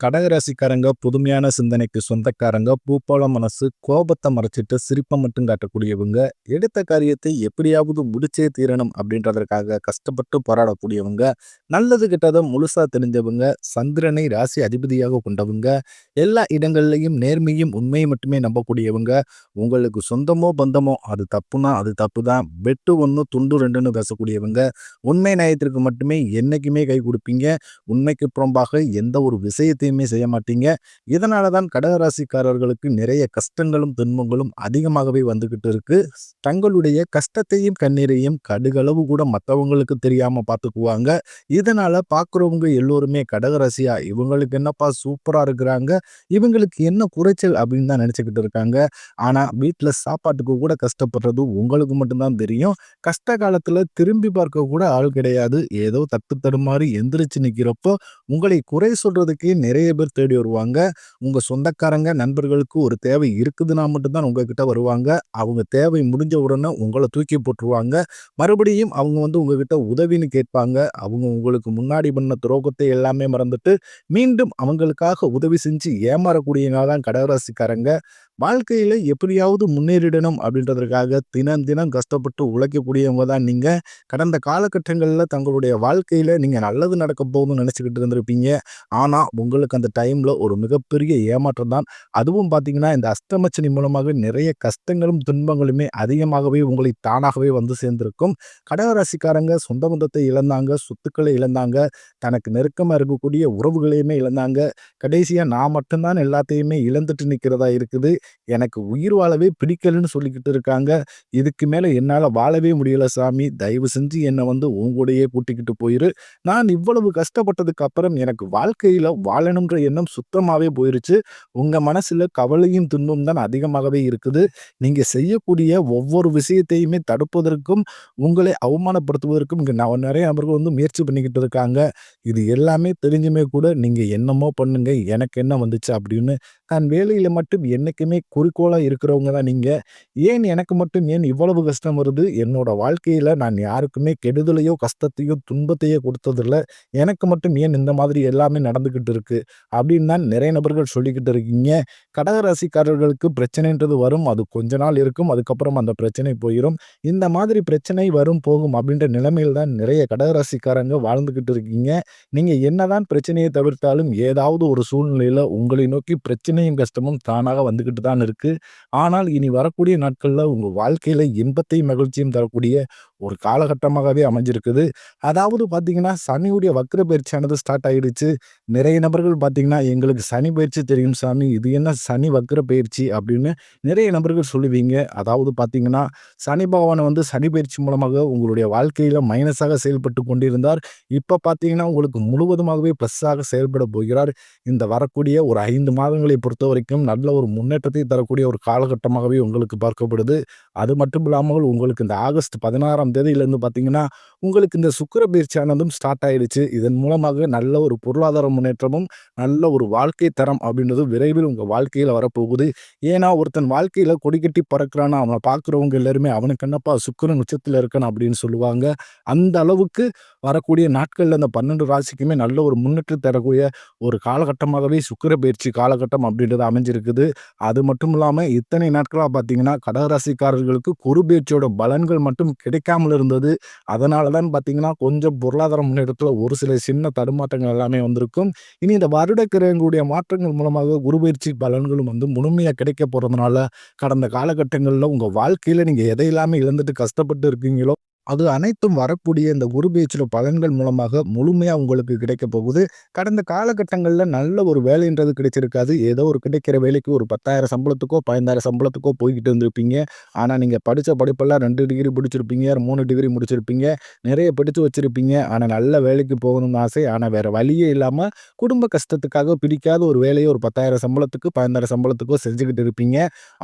கடகராசிக்காரங்க புதுமையான சிந்தனைக்கு சொந்தக்காரங்க பூப்போல மனசு கோபத்தை மறைச்சிட்டு சிரிப்பை மட்டும் காட்டக்கூடியவங்க எடுத்த காரியத்தை எப்படியாவது முடிச்சே தீரணும் அப்படின்றதற்காக கஷ்டப்பட்டு போராடக்கூடியவங்க நல்லது கிட்டதை முழுசா தெரிஞ்சவங்க சந்திரனை ராசி அதிபதியாக கொண்டவங்க எல்லா இடங்கள்லையும் நேர்மையும் உண்மையை மட்டுமே நம்பக்கூடியவங்க உங்களுக்கு சொந்தமோ பந்தமோ அது தப்புனா அது தப்பு தான் வெட்டு ஒன்று துண்டு ரெண்டுன்னு பேசக்கூடியவங்க உண்மை நியாயத்திற்கு மட்டுமே என்னைக்குமே கை கொடுப்பீங்க உண்மைக்கு புறம்பாக எந்த ஒரு விஷயத்தையும் செய்ய மாட்டீங்க. இதனால தான் கடகராசிக்காரர்களுக்கு நிறைய கஷ்டங்களும் துன்பங்களும் அதிகமாகவே வந்துகிட்டு இருக்கு. தங்களுடைய கஷ்டத்தையும் கண்ணீரையும் கடுகளவு கூட மற்றவங்களுக்கு தெரியாம பார்த்துக்குவாங்க இதனால பார்க்குறவங்க எல்லோருமே கடகராசியா இவங்களுக்கு என்னப்பா சூப்பரா இருக்கிறாங்க இவங்களுக்கு என்ன குறைச்சல் அப்படின்னு தான் நினச்சிக்கிட்டு இருக்காங்க. ஆனா வீட்டில் சாப்பாட்டுக்கு கூட கஷ்டப்படுறது உங்களுக்கு மட்டும்தான் தெரியும். கஷ்ட காலத்துல திரும்பி பார்க்க கூட ஆள் கிடையாது. ஏதோ தட்டு தடுமாறி எந்திரிச்சு நிற்கிறப்போ உங்களை குறை சொல்றதுக்கே நிறைய நிறைய பேர் தேடி வருவாங்க. உங்கள் சொந்தக்காரங்க நண்பர்களுக்கு ஒரு தேவை இருக்குதுன்னா மட்டும்தான் உங்ககிட்ட வருவாங்க. அவங்க தேவை முடிஞ்ச உடனே உங்களை தூக்கி போட்டுருவாங்க. மறுபடியும் அவங்க வந்து உங்ககிட்ட உதவின்னு கேட்பாங்க. அவங்க உங்களுக்கு முன்னாடி பண்ண துரோகத்தை எல்லாமே மறந்துட்டு மீண்டும் அவங்களுக்காக உதவி செஞ்சு ஏமாறக்கூடியனால தான் கடகராசிக்காரங்க. வாழ்க்கையில் எப்படியாவது முன்னேறிடணும் அப்படின்றதற்காக தினம் தினம் கஷ்டப்பட்டு உழைக்கக்கூடியவங்க தான் நீங்கள் கடந்த காலகட்டங்களில் தங்களுடைய வாழ்க்கையில் நீங்கள் நல்லது நடக்க போகுதுன்னு நினச்சிக்கிட்டு இருந்திருப்பீங்க. ஆனால் உங்களுக்கு அந்த டைமில் ஒரு மிகப்பெரிய ஏமாற்றம் தான். அதுவும் பார்த்தீங்கன்னா இந்த அஷ்டமச்சனி மூலமாக நிறைய கஷ்டங்களும் துன்பங்களுமே அதிகமாகவே உங்களை தானாகவே வந்து சேர்ந்திருக்கும். கடகராசிக்காரங்க சொந்த பந்தத்தை இழந்தாங்க சொத்துக்களை இழந்தாங்க தனக்கு நெருக்கமாக இருக்கக்கூடிய உறவுகளையுமே இழந்தாங்க. கடைசியாக நான் மட்டும்தான் எல்லாத்தையுமே இழந்துட்டு நிற்கிறதா இருக்குது. எனக்கு உயிர் வாழவே பிடிக்கலன்னு சொல்லிக்கிட்டு இருக்காங்க. இதுக்கு மேலே என்னால் வாழவே முடியல சாமி. தயவு செஞ்சு என்னை வந்து உங்கூடையே கூட்டிக்கிட்டு போயிரு. நான் இவ்வளவு கஷ்டப்பட்டதுக்கு அப்புறம் எனக்கு வாழ்க்கையில் வாழணுன்ற எண்ணம் சுத்தமாகவே போயிருச்சு. உங்கள் மனசில் கவலையும் துன்பம் தான் அதிகமாகவே இருக்குது. நீங்கள் செய்யக்கூடிய ஒவ்வொரு விஷயத்தையுமே தடுப்பதற்கும் உங்களை அவமானப்படுத்துவதற்கும் இங்கே நான் நிறைய நபர்கள் வந்து முயற்சி பண்ணிக்கிட்டு இருக்காங்க. இது எல்லாமே தெரிஞ்சுமே கூட நீங்கள் என்னமோ பண்ணுங்க. எனக்கு என்ன வந்துச்சு அப்படின்னு நான் வேலையில் மட்டும் என்றைக்குமே குறிக்கோளாக இருக்கிறவங்க தான் நீங்கள் ஏன் எனக்கு மட்டும் ஏன் இவ்வளவு கஷ்டம் வருது? என்னோட வாழ்க்கையில் நான் யாருக்குமே கெடுதலையோ கஷ்டத்தையோ துன்பத்தையோ கொடுத்ததில்ல. எனக்கு மட்டும் ஏன் இந்த மாதிரி எல்லாமே நடந்துக்கிட்டு இருக்குது அப்படின்னு தான் நிறைய நபர்கள் சொல்லிக்கிட்டு இருக்கீங்க. கடகராசிக்காரர்களுக்கு பிரச்சனைன்றது வரும். அது கொஞ்ச நாள் இருக்கும். அதுக்கப்புறம் அந்த பிரச்சனை போயிடும் இந்த மாதிரி பிரச்சனை வரும் போகும் அப்படின்ற நிலைமையில் தான் நிறைய கடகராசிக்காரங்க வாழ்ந்துக்கிட்டு இருக்கீங்க. நீங்கள் என்னதான் பிரச்சனையை தவிர்த்தாலும் ஏதாவது ஒரு சூழ்நிலையில் உங்களை நோக்கி பிரச்சனை பிரச்சனையும் கஷ்டமும் தானாக வந்துக்கிட்டு தான் இருக்கு. ஆனால் இனி வரக்கூடிய நாட்களில் உங்கள் வாழ்க்கையில் இன்பத்தையும் மகிழ்ச்சியும் தரக்கூடிய ஒரு காலகட்டமாகவே அமைஞ்சிருக்குது. அதாவது பார்த்தீங்கன்னா சனியுடைய வக்ர பயிற்சியானது ஸ்டார்ட் ஆகிடுச்சு நிறைய நபர்கள் பார்த்தீங்கன்னா எங்களுக்கு சனி பயிற்சி தெரியும் சாமி இது என்ன சனி வக்ர பயிற்சி அப்படின்னு நிறைய நபர்கள் சொல்லுவீங்க. அதாவது பார்த்தீங்கன்னா சனி பகவானை வந்து சனி பயிற்சி மூலமாக உங்களுடைய வாழ்க்கையில் மைனஸாக செயல்பட்டு கொண்டிருந்தார். இப்போ பார்த்தீங்கன்னா உங்களுக்கு முழுவதுமாகவே ப்ளஸ்ஸாக செயல்பட போகிறார். இந்த வரக்கூடிய ஒரு ஐந்து மாதங்களை பொறுத்த வரைக்கும் நல்ல ஒரு முன்னேற்றத்தை தரக்கூடிய ஒரு காலகட்டமாகவே உங்களுக்கு பார்க்கப்படுது. அது மட்டும் இல்லாமல் உங்களுக்கு இந்த ஆகஸ்ட் பதினாறாம் தேதியிலேருந்து பார்த்தீங்கன்னா உங்களுக்கு இந்த சுக்கிர பயிற்சியானதும் ஸ்டார்ட் ஆயிடுச்சு. இதன் மூலமாக நல்ல ஒரு பொருளாதார முன்னேற்றமும் நல்ல ஒரு வாழ்க்கை தரம் அப்படின்றது விரைவில் உங்கள் வாழ்க்கையில் வரப்போகுது. ஏன்னா ஒருத்தன் வாழ்க்கையில் கொடிக்கட்டி பறக்கிறான்னா அவனை பார்க்குறவங்க எல்லாருமே அவனுக்கு என்னப்பா சுக்கரன் உச்சத்தில் இருக்கணும் அப்படின்னு சொல்லுவாங்க. அந்த அளவுக்கு வரக்கூடிய நாட்களில் அந்த பன்னெண்டு ராசிக்குமே நல்ல ஒரு முன்னேற்றம் தரக்கூடிய ஒரு காலகட்டமாகவே சுக்கிர பயிற்சி காலகட்டம் அப்படின்றது அமைஞ்சிருக்குது. அது மட்டும் இல்லாமல் இத்தனை நாட்களாக பார்த்தீங்கன்னா கடகராசிக்காரர்களுக்கு குரு பயிற்சியோட பலன்கள் மட்டும் கிடைக்காமல் இருந்தது. அதனால தான் பார்த்தீங்கன்னா கொஞ்சம் பொருளாதார முன்னேற்றத்தில் ஒரு சில சின்ன தடுமாற்றங்கள் எல்லாமே வந்திருக்கும். இனி இந்த வருட கிரகங்களுடைய மாற்றங்கள் மூலமாக குரு பயிற்சி பலன்களும் வந்து முழுமையாக கிடைக்க போகிறதுனால கடந்த காலகட்டங்களில் உங்கள் வாழ்க்கையில் நீங்கள் எதையெல்லாமே இழந்துட்டு கஷ்டப்பட்டு இருக்கீங்களோ அது அனைத்தும் வரக்கூடிய இந்த குரு பலன்கள் மூலமாக முழுமையாக உங்களுக்கு கிடைக்க போகுது. கடந்த காலகட்டங்களில் நல்ல ஒரு வேலைன்றது கிடைச்சிருக்காது. ஏதோ ஒரு கிடைக்கிற வேலைக்கு ஒரு பத்தாயிரம் சம்பளத்துக்கோ பதினாயிரம் சம்பளத்துக்கோ போய்கிட்டு இருந்திருப்பீங்க. ஆனால் நீங்கள் படித்த படிப்பெல்லாம் ரெண்டு டிகிரி முடிச்சிருப்பீங்க மூணு டிகிரி முடிச்சிருப்பீங்க நிறைய படித்து வச்சுருப்பீங்க. ஆனால் நல்ல வேலைக்கு போகணும்னு ஆசை. ஆனால் வேறு வழியே இல்லாமல் குடும்ப கஷ்டத்துக்காக பிடிக்காத ஒரு வேலையை ஒரு பத்தாயிரம் சம்பளத்துக்கு பதினாயிரம் சம்பளத்துக்கோ செஞ்சுக்கிட்டு இருப்பீங்க.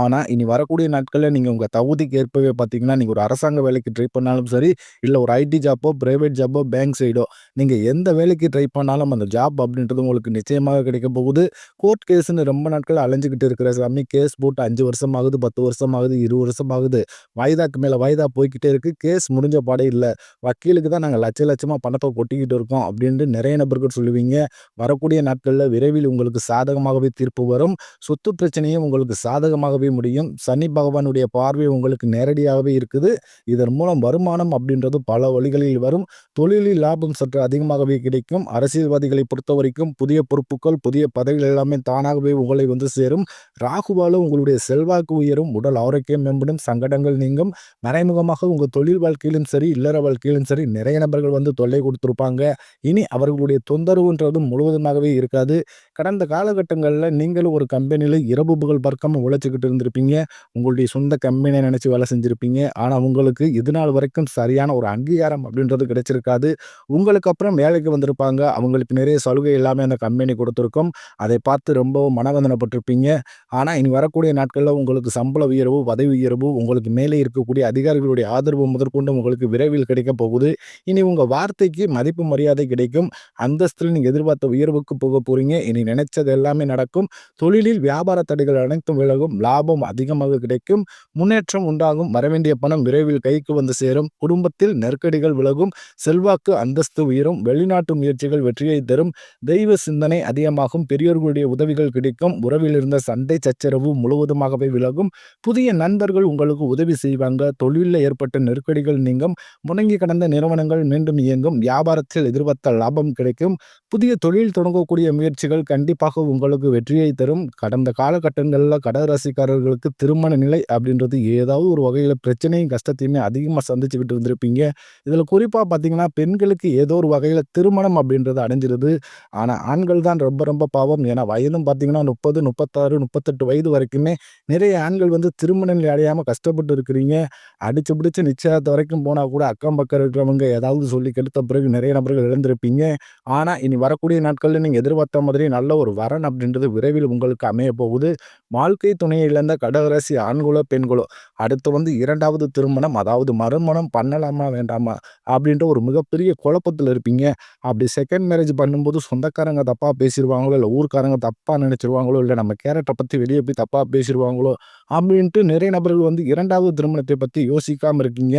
ஆனால் இனி வரக்கூடிய நாட்களில் நீங்கள் உங்கள் தகுதிக்கு ஏற்பவே பார்த்தீங்கன்னா நீங்கள் ஒரு அரசாங்க வேலைக்கு ட்ரை பண்ணாலும் சரி, இல்லை ஒரு ஐடி ஜாப்போ, ப்ரைவேட் ஜாப்போ, பேங்க் சைடோ நீங்கள் எந்த வேலைக்கு ட்ரை பண்ணாலும் அந்த ஜாப் அப்படின்றது உங்களுக்கு நிச்சயமாக கிடைக்க போகுது. கோர்ட் கேஸ்னு ரொம்ப நாட்கள் அலைஞ்சிக்கிட்டு இருக்கிற சாமி, கேஸ் போட்டு அஞ்சு வருஷம் ஆகுது, 10 வருஷம் ஆகுது, 20 வருஷம் ஆகுது. வாய்தாக்கு மேலே வாய்தா போய்க்கிட்டே இருக்குது கேஸ் முடிஞ்ச பாடே இல்லை வக்கீலுக்கு தான் நாங்கள் லட்ச லட்சமாக பணத்தை கொட்டிக்கிட்டு இருக்கோம் அப்படின்ட்டு நிறைய நபர்கள் சொல்லுவீங்க. வரக்கூடிய நாட்களில் விரைவில் உங்களுக்கு சாதகமாகவே தீர்ப்பு வரும். சொத்து பிரச்சனையும் உங்களுக்கு சாதகமாகவே முடியும். சனி பகவானுடைய பார்வை உங்களுக்கு நேரடியாகவே இருக்குது. இதன் மூலம் வருமானம் அப்படின்றது பல வழிகளில் வரும். தொழிலில் லாபம் சற்று அதிகமாகவே கிடைக்கும். அரசியல்வாதிகளை பொறுத்த வரைக்கும் புதிய பொறுப்புகள், புதிய பதவிகள் எல்லாமே தானாகவே உங்களை வந்து சேரும். ராகுவாலும் உங்களுடைய செல்வாக்கு உயரும். உடல் ஆரோக்கியம் மேம்படும். சங்கடங்கள் நீங்கும். மறைமுகமாக உங்கள் தொழில் வாழ்க்கையிலும் சரி, இல்லற வாழ்க்கையிலும் சரி நிறைய நபர்கள் வந்து தொல்லை கொடுத்துருப்பாங்க இனி அவர்களுடைய தொந்தரவுன்றது முழுவதுமாகவே இருக்காது. கடந்த காலகட்டங்களில் நீங்களும் ஒரு கம்பெனியில் இரவு புகழ் பார்க்காம உழைச்சிக்கிட்டு இருந்திருப்பீங்க. உங்களுடைய சொந்த கம்பெனியை நினச்சி வேலை செஞ்சுருப்பீங்க ஆனால் உங்களுக்கு இதுநாள் வரைக்கும் சரியான ஒரு அங்கீகாரம் அப்படின்றது கிடைச்சிருக்காது. உங்களுக்கு அப்புறம் வேலைக்கு வந்திருப்பாங்க. அவங்களுக்கு நிறைய சலுகை எல்லாமே அந்த கம்பெனி கொடுத்துருக்கும் அதை பார்த்து ரொம்பவும் மனவந்தனப்பட்டிருப்பீங்க ஆனால் இனி வரக்கூடிய நாட்களில் உங்களுக்கு சம்பள உயர்வு, பதவி உயர்வு, உங்களுக்கு மேலே இருக்கக்கூடிய அதிகாரிகளுடைய ஆதரவு முதற்கொண்டு உங்களுக்கு விரைவில் கிடைக்கப் போகுது. இனி உங்கள் வார்த்தைக்கு மதிப்பு, மரியாதை கிடைக்கும். அந்தஸ்தில் நீங்கள் எதிர்பார்த்த உயர்வுக்கு போக போகிறீங்க இனி நினைச்சது எல்லாமே நடக்கும். தொழிலில் வியாபார தடைகள் அனைத்தும் விலகும். லாபம் அதிகமாக கிடைக்கும். முன்னேற்றம் உண்டாகும். வரவேண்டிய பணம் விரைவில் கைக்கு வந்து சேரும். குடும்பத்தில் நெருக்கடிகள் விலகும். செல்வாக்கு, அந்தஸ்து உயரும். வெளிநாட்டு முயற்சிகள் வெற்றியை தரும். தெய்வ சிந்தனை அதிகமாகும். பெரியோர்களுடைய உதவிகள் கிடைக்கும். உறவில் இருந்த சண்டை, சச்சரவு முழுவதுமாகவே விலகும். புதிய நண்பர்கள் உங்களுக்கு உதவி செய்வாங்க. தொழிலில் ஏற்பட்ட நெருக்கடிகள் நீங்கும். முடங்கி கடந்த நிறுவனங்கள் மீண்டும் இயங்கும். வியாபாரத்தில் எதிர்பார்த்த லாபம் கிடைக்கும். புதிய தொழில் தொடங்கக்கூடிய முயற்சிகள் கண்டிப்பாக உங்களுக்கு வெற்றியை தரும். கடந்த காலகட்டங்களில் கடகராசிக்காரர்களுக்கு திருமண நிலை அப்படின்றது ஏதாவது ஒரு வகையில் பிரச்சனையும், கஷ்டத்தையுமே அதிகமாக சந்திச்சு சந்திச்சுக்கிட்டு இருந்திருப்பீங்க. இதில் குறிப்பாக பார்த்தீங்கன்னா, பெண்களுக்கு ஏதோ ஒரு வகையில் திருமணம் அப்படின்றது அடைஞ்சிருது. ஆனால் ஆண்கள் தான் ரொம்ப ரொம்ப பாவம். ஏன்னா வயதும் பார்த்தீங்கன்னா 30, 36, 38 வயது வரைக்குமே நிறைய ஆண்கள் வந்து திருமணம் அடையாமல் கஷ்டப்பட்டு இருக்கிறீங்க. அடிச்சு பிடிச்சி நிச்சயத்தை வரைக்கும் போனால் கூட அக்கம் பக்கம் இருக்கிறவங்க ஏதாவது சொல்லி கெடுத்த பிறகு நிறைய நபர்கள் இழந்திருப்பீங்க. ஆனால் இனி வரக்கூடிய நாட்களில் நீங்கள் எதிர்பார்த்த மாதிரி நல்ல ஒரு வரன் அப்படின்றது விரைவில் உங்களுக்கு அமைய போகுது. வாழ்க்கை துணையை இழந்த கடகராசி ஆண்களோ, பெண்களோ அடுத்து வந்து இரண்டாவது திருமணம் அதாவது மறுமணம் பண்ணலாமா, வேண்டாமா அப்படின்ற ஒரு மிகப்பெரிய குழப்பத்தில் இருப்பீங்க. அப்படி செகண்ட் மேரேஜ் பண்ணும்போது சொந்தக்காரங்க தப்பாக பேசிடுவாங்களோ இல்லை ஊருக்காரங்க தப்பாக நினச்சிருவாங்களோ இல்லை நம்ம கேரக்டரை பற்றி வெளியே போய் தப்பாக பேசிடுவாங்களோ அப்படின்ட்டு நிறைய நபர்கள் வந்து இரண்டாவது திருமணத்தை பற்றி யோசிக்காமல் இருக்கீங்க.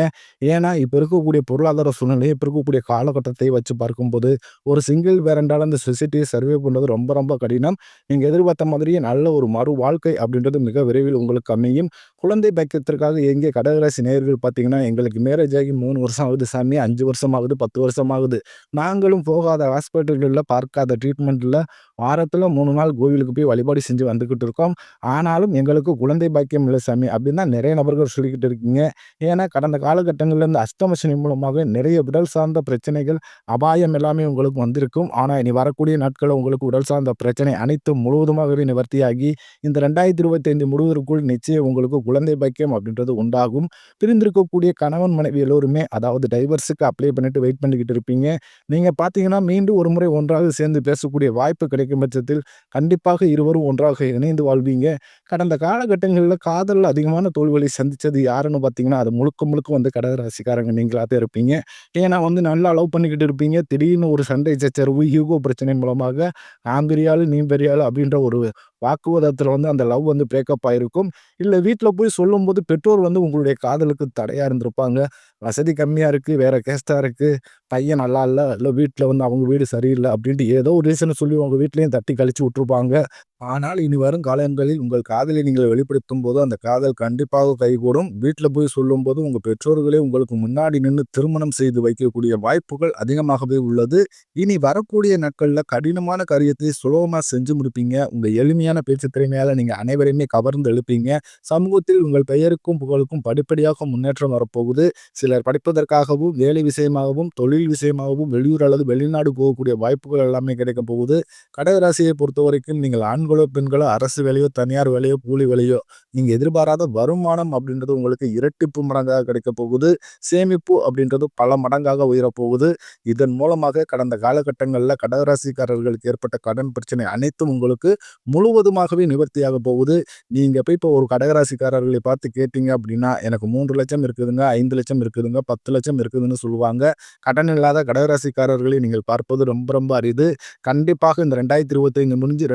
ஏன்னா இப்போ இருக்கக்கூடிய பொருளாதார சூழ்நிலை, இப்போ இருக்கக்கூடிய காலகட்டத்தை வச்சு பார்க்கும்போது ஒரு சிங்கிள் பேரண்டால் அந்த சொசைட்டியை சர்வே பண்ணுறது ரொம்ப ரொம்ப கடினம். நீங்கள் எதிர்பார்த்த மாதிரியே நல்ல ஒரு மறு வாழ்க்கை அப்படின்றது மிக விரைவில் உங்களுக்கு அமையும். குழந்தை பாக்கியத்திற்காக எங்கே கடகராசி நேர்கள் பார்த்தீங்கன்னா, எங்களுக்கு மேரேஜ் ஆகி மூணு வருஷம் ஆகுது சாமி, அஞ்சு வருஷம் ஆகுது, 10 வருஷம் ஆகுது. நாங்களும் போகாத ஹாஸ்பிட்டல்களில் பார்க்காத ட்ரீட்மெண்ட்டில் வாரத்தில் மூணு நாள் கோவிலுக்கு போய் வழிபாடு செஞ்சு வந்துக்கிட்டு இருக்கோம். ஆனாலும் எங்களுக்கு குழந்தை பாக்கியம் இல்லை சாமி அப்படின்னு தான் நிறைய நபர்கள் சொல்லிக்கிட்டு இருக்கீங்க. ஏன்னா கடந்த காலகட்டங்களில் இந்த அஷ்டம மூலமாக நிறைய உடல் சார்ந்த பிரச்சனைகள், அபாயம் எல்லாமே உங்களுக்கு வந்திருக்கும். ஆனால் இனி வரக்கூடிய நாட்களில் உங்களுக்கு உடல் சார்ந்த பிரச்சனை அனைத்தும் முழுவதுமாகவே நிவர்த்தியாகி இந்த ரெண்டாயிரத்தி இருபத்தைந்து முழுவதற்குள் நிச்சயம் உங்களுக்கு குழந்தை பாக்கியம் அப்படின்றது உண்டாகும். பிரிந்திருக்கக்கூடிய கணவன், மனைவி எல்லோருமே அதாவது டைவர்ஸுக்கு அப்ளை பண்ணிட்டு வெயிட் பண்ணிக்கிட்டு இருப்பீங்க. நீங்கள் பார்த்தீங்கன்னா, மீண்டும் ஒரு முறை ஒன்றாக சேர்ந்து பேசக்கூடிய வாய்ப்பு கிடைக்கும் பட்சத்தில் கண்டிப்பாக இருவரும் ஒன்றாக இணைந்து வாழ்வீங்க. கடந்த காலகட்டங்களில் காதலில் அதிகமான தோல்விகளை சந்திச்சது யாருன்னு பார்த்தீங்கன்னா, அது முழுக்க முழுக்க வந்து கடகராசிக்காரங்க நீங்களாக தான் இருப்பீங்க. ஏன்னா வந்து நல்லா லவ் பண்ணிக்கிட்டு இருப்பீங்க. திடீர்னு ஒரு சண்டை சச்சரவு, யூகோ பிரச்சனை மூலமாக நான் பெரிய நீ அப்படின்ற ஒரு வாக்குவாதத்தில் வந்து அந்த லவ் வந்து பிரேக்கப் ஆகிருக்கும் இல்லை வீட்டில் போய் சொல்லும்போது பெற்றோர் வந்து உங்களுடைய காதலுக்கு தடையாக இருந்திருப்பாங்க. வசதி கம்மியாக இருக்குது வேறு கேஸ்ட்டாக இருக்குது பையன் நல்லா இல்லை இல்லை வீட்டில் வந்து அவங்க வீடு சரியில்லை அப்படின்ட்டு ஏதோ ஒரு ரீசனை சொல்லி அவங்க வீட்லேயும் தட்டி கழிச்சு விட்ருப்பாங்க ஆனால் இனி வரும் காலங்களில் உங்கள் காதலை நீங்கள் வெளிப்படுத்தும் போது அந்த காதல் கண்டிப்பாக கைகூடும். வீட்டில் போய் சொல்லும்போது உங்கள் பெற்றோர்களே உங்களுக்கு முன்னாடி நின்று திருமணம் செய்து வைக்கக்கூடிய வாய்ப்புகள் அதிகமாகவே உள்ளது. இனி வரக்கூடிய நாட்களில் கடினமான காரியத்தை சுலபமாக செஞ்சு முடிப்பீங்க. உங்கள் எளிமையான பேச்சு திறமையால் நீங்கள் அனைவரையுமே கவர்ந்து எழுப்பீங்க சமூகத்தில் உங்கள் பெயருக்கும், புகழுக்கும் படிப்படியாக முன்னேற்றம் வரப்போகுது. சிலர் படிப்பதற்காகவும், வேலை விஷயமாகவும், தொழில் விஷயமாகவும் வெளியூர் அல்லது வெளிநாடு போகக்கூடிய வாய்ப்புகள் எல்லாமே கிடைக்கப் போகுது. கடகராசியை பொறுத்தவரைக்கும் நீங்கள் ஆண் ஆண்களோ, பெண்களோ அரசு வேலையோ, தனியார் வேலையோ, கூலி வேலையோ நீங்கள் எதிர்பாராத வருமானம் அப்படின்றது உங்களுக்கு இரட்டிப்பு மடங்காக கிடைக்கப் போகுது. சேமிப்பு அப்படின்றது பல மடங்காக உயரப் போகுது. இதன் மூலமாக கடந்த காலகட்டங்களில் கடகராசிக்காரர்களுக்கு ஏற்பட்ட கடன் பிரச்சனை அனைத்தும் உங்களுக்கு முழுவதுமாகவே நிவர்த்தியாகப் போகுது. நீங்கள் போய் இப்போ ஒரு கடகராசிக்காரர்களை பார்த்து கேட்டீங்க அப்படின்னா, எனக்கு 3,00,000 இருக்குதுங்க, ஐந்து லட்சம் இருக்குதுங்க, பத்து லட்சம் இருக்குதுன்னு சொல்லுவாங்க. கடன் இல்லாத கடகராசிக்காரர்களை நீங்கள் பார்ப்பது ரொம்ப ரொம்ப அரிது. கண்டிப்பாக இந்த 2025 முடிஞ்சு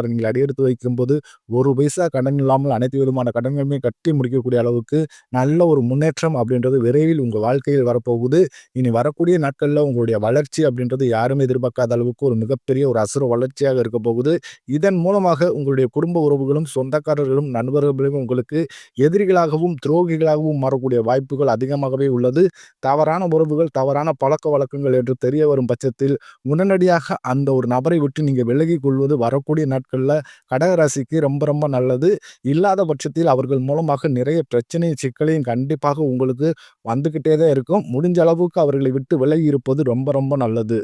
2026 நீங்கள் அடியெடுத்து வைக்கும்போது, ஒரு பைசா கடன் இல்லாமல் அனைத்து விதமான கடன்களுமே கட்டி முடிக்கக்கூடிய அளவுக்கு நல்ல ஒரு முன்னேற்றம் அப்படின்றது விரைவில் உங்கள் வாழ்க்கையில் வரப்போகுது. இனி வரக்கூடிய நாட்களில் உங்களுடைய வளர்ச்சி அப்படின்றது யாருமே எதிர்பார்க்காத அளவுக்கு ஒரு மிகப்பெரிய ஒரு அசுர வளர்ச்சியாக இருக்க போகுது. இதன் மூலமாக உங்களுடைய குடும்ப உறவுகளும், சொந்தக்காரர்களும், நண்பர்களும் உங்களுக்கு எதிரிகளாகவும், துரோகிகளாகவும் மாறக்கூடிய வாய்ப்புகள் அதிகமாகவே உள்ளது. தவறான உறவுகள், தவறான பழக்க வழக்கங்கள் என்று தெரிய வரும் பட்சத்தில் உடனடியாக அந்த ஒரு நபரை விட்டு நீங்கள் விலகிக் கொள்வது வரக்கூடிய நாட்களில் கடகராசிக்கு ரொம்ப ரொம்ப நல்லது. இல்லாத பட்சத்தில் அவர்கள் மூலமாக நிறைய பிரச்சனையும், சிக்கலையும் கண்டிப்பாக உங்களுக்கு வந்துக்கிட்டே தான் இருக்கும். முடிஞ்ச அளவுக்கு அவர்களை விட்டு விலகி இருப்பது ரொம்ப ரொம்ப நல்லது.